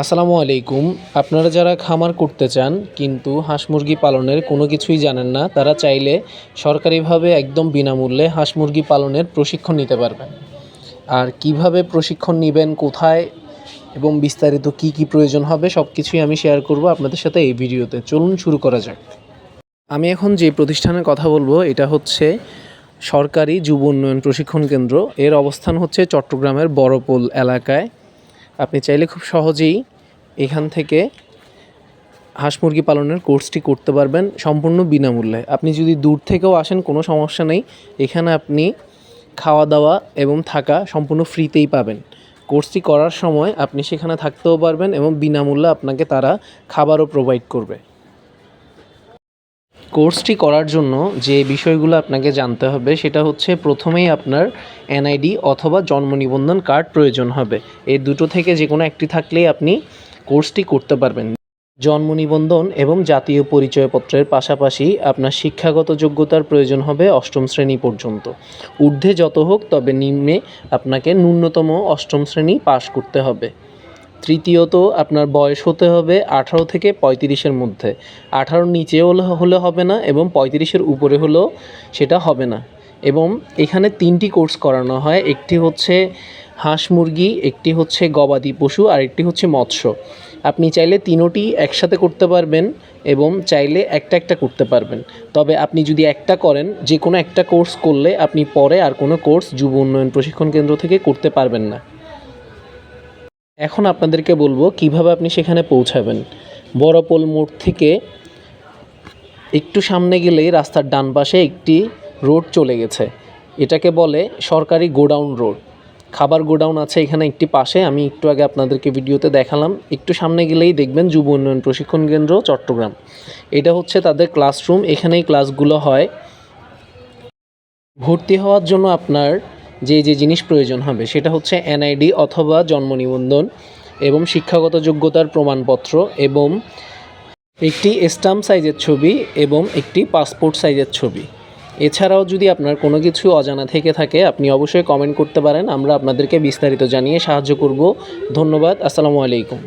আসসালামু আলাইকুম। আপনারা যারা খামার করতে চান, কিন্তু হাঁস মুরগি পালনের কোনো কিছুই জানেন না, তারা চাইলে সরকারিভাবে একদম বিনামূল্যে হাঁস মুরগি পালনের প্রশিক্ষণ নিতে পারবেন। আর কীভাবে প্রশিক্ষণ নেবেন, কোথায় এবং বিস্তারিত কি কি প্রয়োজন হবে সব কিছুই আমি শেয়ার করব আপনাদের সাথে এই ভিডিওতে। চলুন শুরু করা যাক। আমি এখন যে প্রতিষ্ঠানের কথা বলব, এটা হচ্ছে সরকারি যুব উন্নয়ন প্রশিক্ষণ কেন্দ্র। এর অবস্থান হচ্ছে চট্টগ্রামের বড়পোল এলাকায়। আপনি চাইলে খুব সহজেই এখান থেকে হাঁস মুরগি পালনের কোর্সটি করতে পারবেন সম্পূর্ণ বিনামূল্যে। আপনি যদি দূর থেকেও আসেন, কোনো সমস্যা নেই। এখানে আপনি খাওয়া দাওয়া এবং থাকা সম্পূর্ণ ফ্রিতেই পাবেন। কোর্সটি করার সময় আপনি সেখানে থাকতেও পারবেন এবং বিনামূল্যে আপনাকে তারা খাবারও প্রোভাইড করবে। কোর্সটি করার জন্য যে বিষয়গুলো আপনাকে জানতে হবে, সেটা হচ্ছে প্রথমেই আপনার এনআইডি অথবা জন্ম নিবন্ধন কার্ড প্রয়োজন হবে। এই দুটো থেকে যে কোনো একটি থাকলেই আপনি কোর্সটি করতে পারবেন। জন্ম নিবন্ধন এবং জাতীয় পরিচয়পত্রের পাশাপাশি আপনার শিক্ষাগত যোগ্যতার প্রয়োজন হবে অষ্টম শ্রেণি পর্যন্ত। ঊর্ধ্বে যত হোক, তবে নিম্নে আপনাকে ন্যূনতম অষ্টম শ্রেণি পাশ করতে হবে। তৃতীয়ত আপনার বয়স হতে হবে আঠারো থেকে পঁয়ত্রিশের মধ্যে। আঠারোর নিচে হলে হবে না এবং পঁয়ত্রিশের উপরে হলেও সেটা হবে না। এবং এখানে তিনটি কোর্স করানো হয়, একটি হচ্ছে হাঁস মুরগি, একটি হচ্ছে গবাদি পশু, আর একটি হচ্ছে মৎস্য। আপনি চাইলে তিনোটি একসাথে করতে পারবেন এবং চাইলে একটা একটা করতে পারবেন। তবে আপনি যদি একটা করেন যে কোনো একটা কোর্স করলে আপনি পরে আর কোনো কোর্স যুব উন্নয়ন প্রশিক্ষণ কেন্দ্র থেকে করতে পারবেন না। এখন আপনাদেরকে বলব কীভাবে আপনি সেখানে পৌঁছাবেন। বড়পোল মোড় থেকে একটু সামনে গেলেই রাস্তার ডান পাশে একটি রোড চলে গেছে। এটাকে বলে সরকারি গোডাউন রোড। খাবার গোডাউন আছে এখানে একটি পাশে, আমি একটু আগে আপনাদেরকে ভিডিওতে দেখালাম। একটু সামনে গেলেই দেখবেন যুব উন্নয়ন প্রশিক্ষণ কেন্দ্র, চট্টগ্রাম। এটা হচ্ছে তাদের ক্লাসরুম। এখানেই ক্লাসগুলো হয়। ভর্তি হওয়ার জন্য আপনার যে যে জিনিস প্রয়োজন হবে, সেটা হচ্ছে এনআইডি অথবা জন্ম নিবন্ধন এবং শিক্ষাগত যোগ্যতার প্রমাণপত্র এবং একটি স্টাম্প সাইজের ছবি এবং একটি পাসপোর্ট সাইজের ছবি। এছাড়াও যদি আপনার কোনো কিছু অজানা থেকে থাকে, আপনি অবশ্যই কমেন্ট করতে পারেন, আমরা আপনাদেরকে বিস্তারিত জানিয়ে সাহায্য করব। ধন্যবাদ, আসসালামু আলাইকুম।